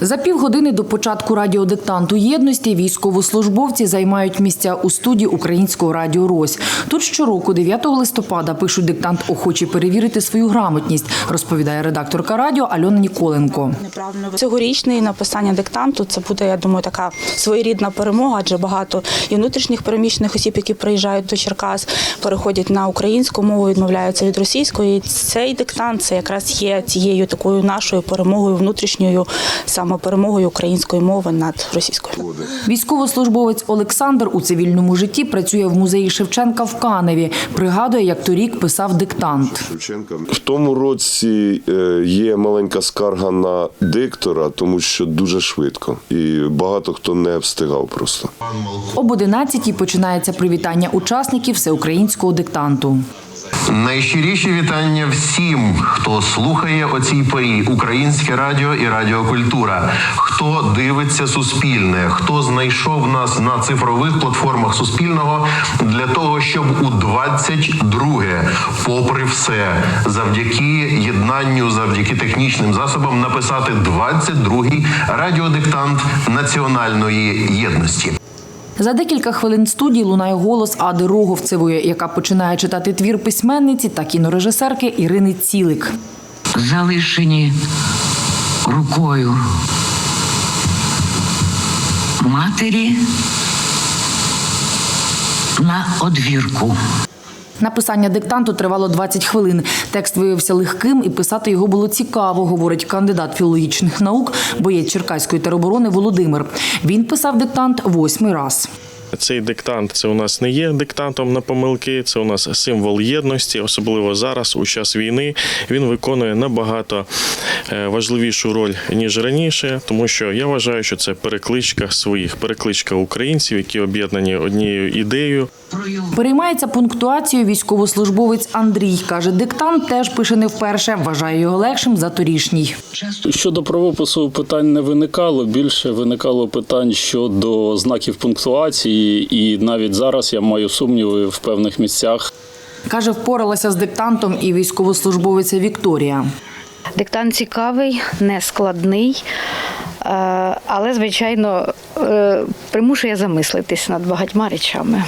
За півгодини до початку радіодиктанту єдності військовослужбовці займають місця у студії Українського радіо Рось. Тут щороку, 9 листопада, пишуть диктант охочі перевірити свою грамотність, розповідає редакторка радіо Альона Ніколенко. Цьогорічний написання диктанту це буде, я думаю, така своєрідна перемога, адже багато і внутрішніх переміщених осіб, які приїжджають до Черкас, переходять на українську мову, відмовляються від російської. Цей диктант це якраз є цією такою нашою перемогою, внутрішньою саме перемогою української мови над російською. Військовослужбовець Олександр у цивільному житті працює в музеї Шевченка в Каневі. Пригадує, як торік писав диктант. В тому році е, є маленька скарга на диктора, тому що дуже швидко, і багато хто не встигав просто. Об 11-й починається привітання учасників всеукраїнського диктанту. Найщиріші вітання всім, хто слухає о цій порі українське радіо і радіокультура, хто дивиться суспільне, хто знайшов нас на цифрових платформах суспільного для того, щоб у 22-ге, попри все, завдяки єднанню, завдяки технічним засобам, написати 22-й радіодиктант національної єдності. За декілька хвилин студії лунає голос Ади Роговцевої, яка починає читати твір письменниці та кінорежисерки Ірини Цілик. залишені рукою матері на одвірку. Написання диктанту тривало 20 хвилин. Текст виявився легким і писати його було цікаво, говорить кандидат філологічних наук, боєць Черкаської тероборони Володимир. Він писав диктант восьмий раз. Цей диктант це у нас не є диктантом на помилки, це у нас символ єдності, особливо зараз, у час війни. Він виконує набагато важливішу роль ніж раніше, тому що я вважаю, що це перекличка своїх, перекличка українців, які об'єднані однією ідеєю. Переймається пунктуацією військовослужбовець Андрій. Каже, диктант теж пише не вперше. Вважає його легшим за торішній. Щодо правопису питань не виникало. Більше виникало питань щодо знаків пунктуації, і навіть зараз я маю сумніви в певних місцях. Каже, впоралася з диктантом і військовослужбовиця Вікторія. Диктант цікавий, нескладний, е, але, звичайно, е, примушує замислитись над багатьма речами.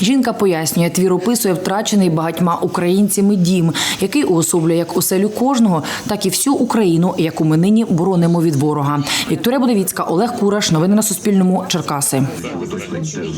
Жінка пояснює, твір описує втрачений багатьма українцями дім, який уособлює як оселю кожного, так і всю Україну, яку ми нині боронимо від ворога. Вікторія Будовіцька, Олег Кураш. Новини на Суспільному. Черкаси.